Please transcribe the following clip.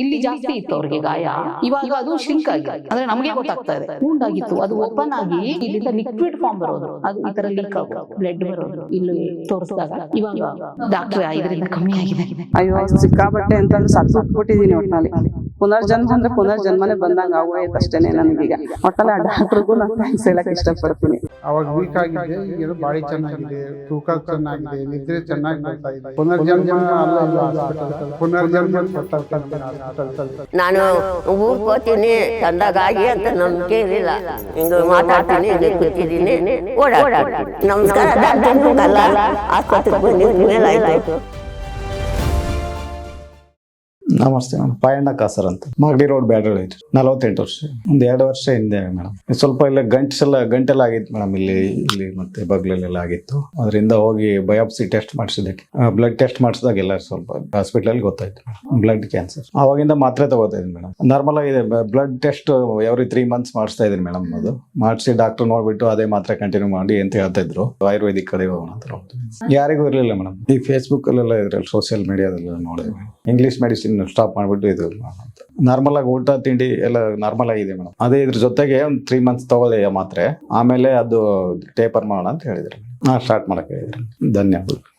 ಇಲ್ಲಿ ಜಾಸ್ತಿ ಇತ್ತು ಅವ್ರಿಗೆ ಗಾಯ. ಇವಾಗ ಅದು ಶಿಂಕ್ ಆಗಿದೆ. ಅಂದ್ರೆ ನಮಗೆ ಗೊತ್ತಾಗ್ತಾ ಇದೆ wound ಆಗಿತ್ತು ಅದು ಓಪನ್ ಆಗಿ ಇಲ್ಲಿಂದ ಲಿಕ್ವಿಡ್ ಫಾರ್ಮ್ ಬರೋದು. ಅದು ಈ ತರ ಲೀಕ್ ಆಗೋದು. ಬ್ಲಡ್ ಬರೋದು. ಇಲ್ಲಿ ತೋರಿಸಿದಾಗ ಇವಾಗ ಡಾಕ್ಟರ್ ಇದರಿಂದ ಕಮ್ಮಿ ಆಗಿದೆ. ಅಯ್ಯೋ ಸಿಕ್ಕಾಬಟ್ಟೆ ಅಂತ ಸತ್ತು ಬಿಟ್ಟಿದ್ದೀನಿ ಒಟ್ಟಿನಲ್ಲಿ ಪುನರ್ಜನ್ಮ ಅಂದ್ರೆ ಪುನರ್ಜನ್ಮನೆ ಬಂದಂಗ ಆಗೋಯ್ತು ಅಷ್ಟೇನೆ ನನಗೀಗ ಒಟ್ಟಲ್ಲ ಡಾಕ್ಟರ್ಗೂ ಡಾಕ್ಟ್ರಿಗೂ ನಾನು ಥ್ಯಾಂಕ್ಸ್ ಹೇಳಕ್ ಇಷ್ಟಪಡ್ತೀನಿ. ಅವಾಗ ವೀಕ್ ಆಗಿದೆ ಈಗ ಬಾಡಿ ಚೆನ್ನಾಗಿದೆ ತೂಕ ಚೆನ್ನಾಗಿದೆ ನಿದ್ರೆ ಚೆನ್ನಾಗಿ ಬರ್ತಾ ಇದೆ. ಪುನರ್ಜನ್ಮ ಅಲ್ಲ ಅಲ್ಲ hospital. ಪುನರ್ಜನ್ಮ ನಾನು ಊರ್ಗೆ ಹೋಗ್ತೀನಿ ತಂದಾಗಾಗಿ ಅಂತ ನಂಬಿಕೆ ಇರಲಿಲ್ಲ ಹಿಂಗ ಮಾತಾಡ್ತೀನಿ ಹಿಂಗೆ ಕೂತಿದ್ದೀನಿ ಓಡಾಡ್ತೀನಿ. ನಮಸ್ಕಾರ ಆಸ್ಪತ್ರೆಗೆ ಆಯ್ತು. ನಮಸ್ತೆ ಮೇಡಮ್ ಪಾಯಣ್ಣ ಕಾಸರ್ ಅಂತ. ಮಾಗಡಿ ರೋಡ್ ಬ್ಯಾಡಲ್ ಐತಿ ನಲವತ್ತೆಂಟು ವರ್ಷ. ಒಂದು ಎರಡು ವರ್ಷ ಹಿಂದೆ ಮೇಡಮ್ ಸ್ವಲ್ಪ ಇಲ್ಲ ಗಂಟೆಲ್ಲ ಗಂಟೆಲ್ಲ ಆಗಿತ್ತು ಮೇಡಮ್ ಇಲ್ಲಿ ಇಲ್ಲಿ ಮತ್ತೆ ಬಗ್ಲಲ್ಲೆಲ್ಲ ಆಗಿತ್ತು. ಅದರಿಂದ ಹೋಗಿ ಬಯೋಪ್ಸಿ ಟೆಸ್ಟ್ ಮಾಡಿಸಿದಕ್ಕೆ ಬ್ಲಡ್ ಟೆಸ್ಟ್ ಮಾಡಿಸಿದಾಗೆಲ್ಲ ಸ್ವಲ್ಪ ಹಾಸ್ಪಿಟ್ಲಲ್ಲಿ ಗೊತ್ತಾಯ್ತು ಬ್ಲಡ್ ಕ್ಯಾನ್ಸರ್ ಅವಾಗಿಂದ ಮಾತ್ರೆ ತಗೋತಾ ಇದ್ದೀನಿ ಮೇಡಮ್ ನಾರ್ಮಲ್ ಆಗಿದೆ blood test every three months ಮಾಡಿಸ್ತಾ ಇದ್ದೀನಿ ಮೇಡಮ್ ಅದು. ಮಾಡಿಸಿ ಡಾಕ್ಟರ್ ನೋಡ್ಬಿಟ್ಟು ಅದೇ ಮಾತ್ರೆ ಕಂಟಿನ್ಯೂ ಮಾಡಿ ಅಂತ ಹೇಳ್ತಾ ಇದ್ರು. ಆಯುರ್ವೇದಿಕ್ ಕಡೆ ಹೋಗೋಣ ಅಂತ ಯಾರಿಗೂ ಇರಲಿಲ್ಲ ಮೇಡಮ್ ಈ ಫೇಸ್ಬುಕ್ ಅಲ್ಲೆಲ್ಲ ಇದ್ರಲ್ಲಿ ಸೋಷಿಯಲ್ ಮೀಡಿಯಾದಲ್ಲ ನೋಡಿದ್ವಿ ಇಂಗ್ಲಿಷ್ ಮೆಡಿಸಿನ್ ಸ್ಟಾಪ್ ಮಾಡಿಬಿಟ್ಟು ಇದು ನಾರ್ಮಲ್ ಆಗಿ ಊಟ, ತಿಂಡಿ ಎಲ್ಲ ನಾರ್ಮಲ್ ಆಗಿದೆ ಮೇಡಮ್. ಅದೇ ಇದ್ರ ಜೊತೆಗೆ ಒಂದು ತ್ರೀ ಮಂತ್ಸ್ ತಗೊಳ್ಳಿ ಮಾತ್ರೆ. ಆಮೇಲೆ ಅದು ಟೇಪರ್ ಮಾಡೋಣ ಅಂತ ಹೇಳಿದ್ರು. ನಾ ಸ್ಟಾರ್ಟ್ ಮಾಡಕ್ಕೆ ಹೇಳಿದ್ರು. ಧನ್ಯವಾದಗಳು.